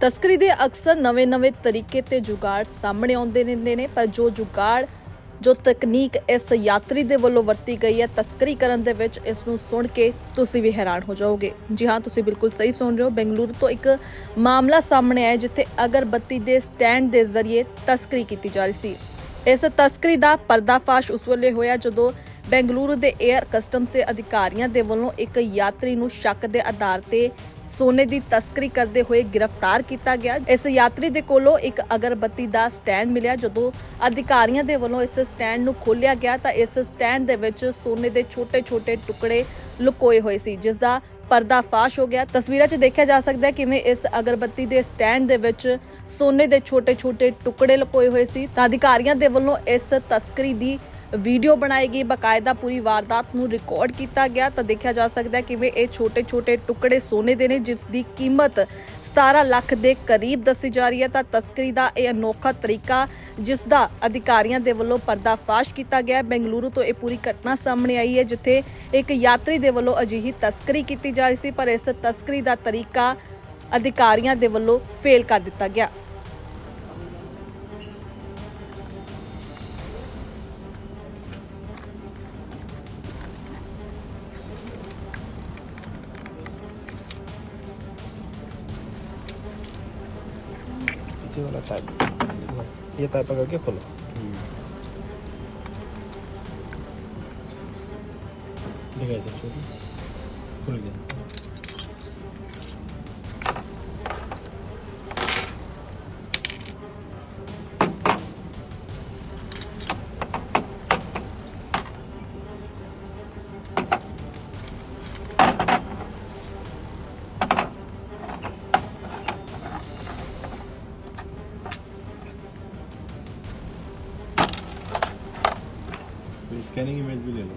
ਤਸਕਰੀ ਦੇ ਅਕਸਰ ਨਵੇਂ-ਨਵੇਂ ਤਰੀਕੇ ਤੇ ਜੁਗਾੜ ਸਾਹਮਣੇ ਆਉਂਦੇ ਰਹਿੰਦੇ ਨੇ, ਪਰ ਜੋ ਜੁਗਾੜ, ਜੋ ਤਕਨੀਕ ਇਸ ਯਾਤਰੀ ਦੇ ਵੱਲੋਂ ਵਰਤੀ ਗਈ ਹੈ, ਤਸਕਰੀ ਕਰਨ ਦੇ ਵਿੱਚ ਇਸ ਨੂੰ ਸੁਣ ਕੇ ਤੁਸੀਂ ਵੀ ਹੈਰਾਨ ਹੋ ਜਾਓਗੇ। ਜੀ ਹਾਂ, ਤੁਸੀਂ ਬਿਲਕੁਲ ਸਹੀ ਸੁਣ ਰਹੇ ਹੋ। ਬੈਂਗਲੁਰੂ ਤੋਂ ਇੱਕ ਮਾਮਲਾ ਸਾਹਮਣੇ ਆਇਆ, ਜਿੱਥੇ ਅਗਰਬੱਤੀ ਦੇ ਸਟੈਂਡ ਦੇ ਜ਼ਰੀਏ ਤਸਕਰੀ ਕੀਤੀ ਜਾ ਰਹੀ ਸੀ। ਇਸ ਤਸਕਰੀ ਦਾ ਪਰਦਾਫਾਸ਼ ਉਸ ਵੇਲੇ ਹੋਇਆ ਜਦੋਂ ਬੈਂਗਲੁਰੂ ਦੇ 에ਅਰ ਕਸਟਮਸ ਦੇ ਅਧਿਕਾਰੀਆਂ ਦੇ ਵੱਲੋਂ ਇੱਕ ਯਾਤਰੀ ਨੂੰ ਸ਼ੱਕ ਦੇ ਆਧਾਰ ਤੇ ਸੋਨੇ ਦੀ ਤਸਕਰੀ ਕਰਦੇ ਹੋਏ ਗ੍ਰਿਫਤਾਰ ਕੀਤਾ ਗਿਆ। ਇਸ ਯਾਤਰੀ ਦੇ ਕੋਲੋਂ ਇੱਕ ਅਗਰਬੱਤੀ ਦਾ ਸਟੈਂਡ ਮਿਲਿਆ। ਜਦੋਂ ਅਧਿਕਾਰੀਆਂ ਦੇ ਵੱਲੋਂ ਇਸ ਸਟੈਂਡ ਨੂੰ ਖੋਲ੍ਹਿਆ ਗਿਆ ਤਾਂ ਇਸ ਸਟੈਂਡ ਦੇ ਵਿੱਚ ਸੋਨੇ ਦੇ ਛੋਟੇ-ਛੋਟੇ ਟੁਕੜੇ ਲੁਕੋਏ ਹੋਏ ਸੀ, ਜਿਸ ਦਾ ਪਰਦਾਫਾਸ਼ ਹੋ ਗਿਆ। ਤਸਵੀਰਾਂ 'ਚ ਦੇਖਿਆ ਜਾ ਸਕਦਾ ਹੈ ਕਿਵੇਂ ਇਸ ਅਗਰਬੱਤੀ ਦੇ ਸਟੈਂਡ ਦੇ ਵਿੱਚ ਸੋਨੇ ਦੇ ਛੋਟੇ-ਛੋਟੇ ਟੁਕੜੇ ਲੁਕੋਏ ਹੋਏ ਸੀ। ਤਾਂ ਅਧਿਕਾਰੀਆਂ ਦੇ ਵੱਲੋਂ ਇਸ ਤਸਕਰੀ ਦੀ ਵੀਡੀਓ ਬਣਾਈ ਗਈ, ਬਕਾਇਦਾ ਪੂਰੀ ਵਾਰਦਾਤ ਨੂੰ ਰਿਕਾਰਡ ਕੀਤਾ ਗਿਆ ਤਾਂ ਦੇਖਿਆ ਜਾ ਸਕਦਾ ਹੈ ਕਿਵੇਂ ਇਹ ਛੋਟੇ-ਛੋਟੇ ਟੁਕੜੇ ਸੋਨੇ ਦੇ ਨੇ, ਜਿਸ ਦੀ ਕੀਮਤ 17 ਲੱਖ ਦੇ ਕਰੀਬ ਦੱਸੀ ਜਾ ਰਹੀ ਹੈ। ਤਾਂ ਤਸਕਰੀ ਦਾ ਇਹ ਅਨੋਖਾ ਤਰੀਕਾ, ਜਿਸ ਦਾ ਅਧਿਕਾਰੀਆਂ ਦੇ ਵੱਲੋਂ ਪਰਦਾਫਾਸ਼ ਕੀਤਾ ਗਿਆ ਹੈ। ਬੈਂਗਲੁਰੂ ਤੋਂ ਇਹ ਪੂਰੀ ਘਟਨਾ ਸਾਹਮਣੇ ਆਈ ਹੈ, ਜਿੱਥੇ ਇੱਕ ਯਾਤਰੀ ਦੇ ਵੱਲੋਂ ਅਜਿਹੀ ਤਸਕਰੀ ਕੀਤੀ ਜਾ ਰਹੀ ਸੀ, ਪਰ ਇਸ ਤਸਕਰੀ ਦਾ ਤਰੀਕਾ ਅਧਿਕਾਰੀਆਂ ਦੇ ਵੱਲੋਂ ਫੇਲ ਕਰ ਦਿੱਤਾ ਗਿਆ। पीछे वाला टाइप ये टाइप पकड़ के खोलो दिखाई दे छोटी खुल गया Pescando em vermelho.